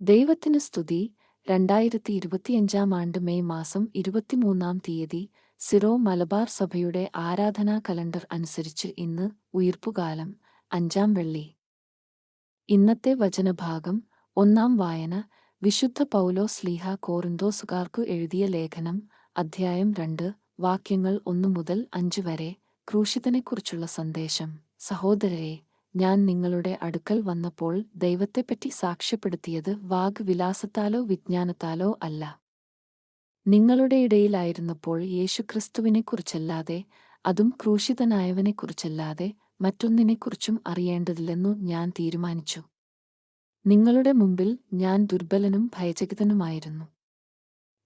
ദൈവത്തിന് സ്തുതി. രണ്ടായിരത്തി ഇരുപത്തിയഞ്ചാം ആണ്ട് മെയ് മാസം ഇരുപത്തിമൂന്നാം തീയതി സിറോ മലബാർ സഭയുടെ ആരാധനാ കലണ്ടർ അനുസരിച്ച് ഇന്ന് ഉയിർപ്പുകാലം അഞ്ചാം വെള്ളി. ഇന്നത്തെ വചനഭാഗം ഒന്നാം വായന വിശുദ്ധ പൗലോ സ്ലീഹ കോറിന്തോസുകാർക്കു എഴുതിയ ലേഖനം അധ്യായം രണ്ട് വാക്യങ്ങൾ ഒന്നു മുതൽ അഞ്ച് വരെ ക്രൂശിതനെക്കുറിച്ചുള്ള സന്ദേശം. സഹോദരരെ ഞാൻ നിങ്ങളുടെ അടുക്കൽ വന്നപ്പോൾ ദൈവത്തെപ്പറ്റി സാക്ഷ്യപ്പെടുത്തിയത് വാഗ്വിലാസത്താലോ വിജ്ഞാനത്താലോ അല്ല. നിങ്ങളുടെ ഇടയിലായിരുന്നപ്പോൾ യേശുക്രിസ്തുവിനെക്കുറിച്ചല്ലാതെ അതും ക്രൂശിതനായവനെക്കുറിച്ചല്ലാതെ മറ്റൊന്നിനെക്കുറിച്ചും അറിയേണ്ടതില്ലെന്നു ഞാൻ തീരുമാനിച്ചു. നിങ്ങളുടെ മുമ്പിൽ ഞാൻ ദുർബലനും ഭയചകിതനുമായിരുന്നു.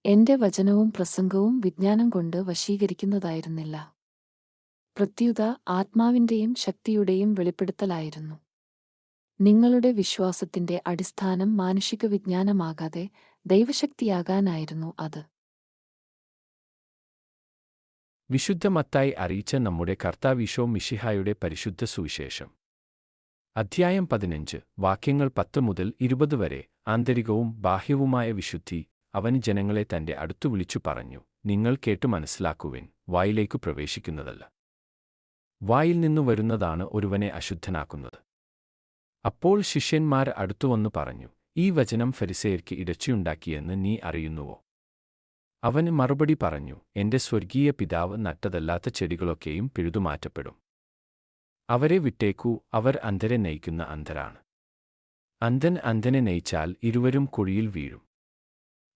എന്റെ വചനവും പ്രസംഗവും വിജ്ഞാനം കൊണ്ട് വശീകരിക്കുന്നതായിരുന്നില്ല. പ്രത്യുത ആത്മാവിന്റെയും ശക്തിയുടെയും വെളിപ്പെടുത്തലായിരുന്നു. നിങ്ങളുടെ വിശ്വാസത്തിന്റെ അടിസ്ഥാനം മാനുഷിക വിജ്ഞാനമാകാതെ ദൈവശക്തിയാകാനായിരുന്നു അത്. വിശുദ്ധ മത്തായി അറിയിച്ച നമ്മുടെ കർത്താവിശോ മിഷിഹായുടെ പരിശുദ്ധ സുവിശേഷം. അധ്യായം പതിനഞ്ച് വാക്യങ്ങൾ പത്ത് മുതൽ ഇരുപത് വരെ ആന്തരികവും ബാഹ്യവുമായ വിശുദ്ധി അവൻ ജനങ്ങളെ തന്റെ അടുത്തു വിളിച്ചു പറഞ്ഞു നിങ്ങൾ കേട്ടു മനസ്സിലാക്കുവിൻ വായിലേക്കു പ്രവേശിക്കുന്നതല്ല. വായിൽ നിന്നു വരുന്നതാണ് ഒരുവനെ അശുദ്ധനാക്കുന്നത്. അപ്പോൾ ശിഷ്യന്മാർ അടുത്തുവന്നു പറഞ്ഞു ഈ വചനം ഫരിസേയർക്ക് ഇടച്ചിയുണ്ടാക്കിയെന്ന് നീ അറിയുന്നുവോ? അവന് മറുപടി പറഞ്ഞു എന്റെ സ്വർഗീയ പിതാവ് നട്ടതല്ലാത്ത ചെടികളൊക്കെയും പിഴുതുമാറ്റപ്പെടും. അവരെ വിട്ടേക്കൂ അവർ അന്ധരെ നയിക്കുന്ന അന്ധരാണ്. അന്ധൻ അന്ധനെ നയിച്ചാൽ ഇരുവരും കുഴിയിൽ വീഴും.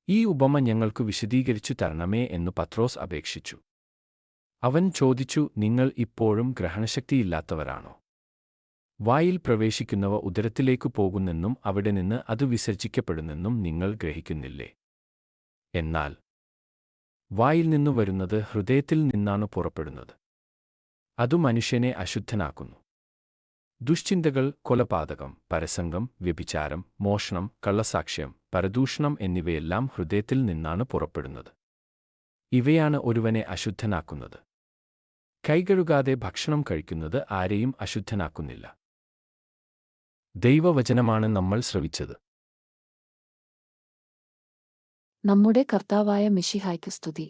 ഈ ഉപമ ഞങ്ങൾക്കു വിശദീകരിച്ചു തരണമേ എന്നു പത്രോസ് അപേക്ഷിച്ചു. അവൻ ചോദിച്ചു നിങ്ങൾ ഇപ്പോഴും ഗ്രഹണശക്തിയില്ലാത്തവരാണോ? വായിൽ പ്രവേശിക്കുന്നവ ഉദരത്തിലേക്കു പോകുന്നെന്നും അവിടെ നിന്ന് അത് വിസർജിക്കപ്പെടുന്നെന്നും നിങ്ങൾ ഗ്രഹിക്കുന്നില്ലേ? എന്നാൽ വായിൽ നിന്നു വരുന്നത് ഹൃദയത്തിൽ നിന്നാണ് പുറപ്പെടുന്നത്. അതു മനുഷ്യനെ അശുദ്ധനാക്കുന്നു. ദുശ്ചിന്തകൾ കൊലപാതകം പരസംഗം വ്യഭിചാരം മോഷണം കള്ളസാക്ഷ്യം പരദൂഷണം എന്നിവയെല്ലാം ഹൃദയത്തിൽ നിന്നാണ് പുറപ്പെടുന്നത്. ഇവയാണ് ഒരുവനെ അശുദ്ധനാക്കുന്നത്. കൈകഴുകാതെ ഭക്ഷണം കഴിക്കുന്നത് ആരെയും അശുദ്ധനാക്കുന്നില്ല. ദൈവവചനമാണ് നമ്മൾ ശ്രവിച്ചത്. നമ്മുടെ കർത്താവായ മിഷിഹായ്ക്ക് സ്തുതി.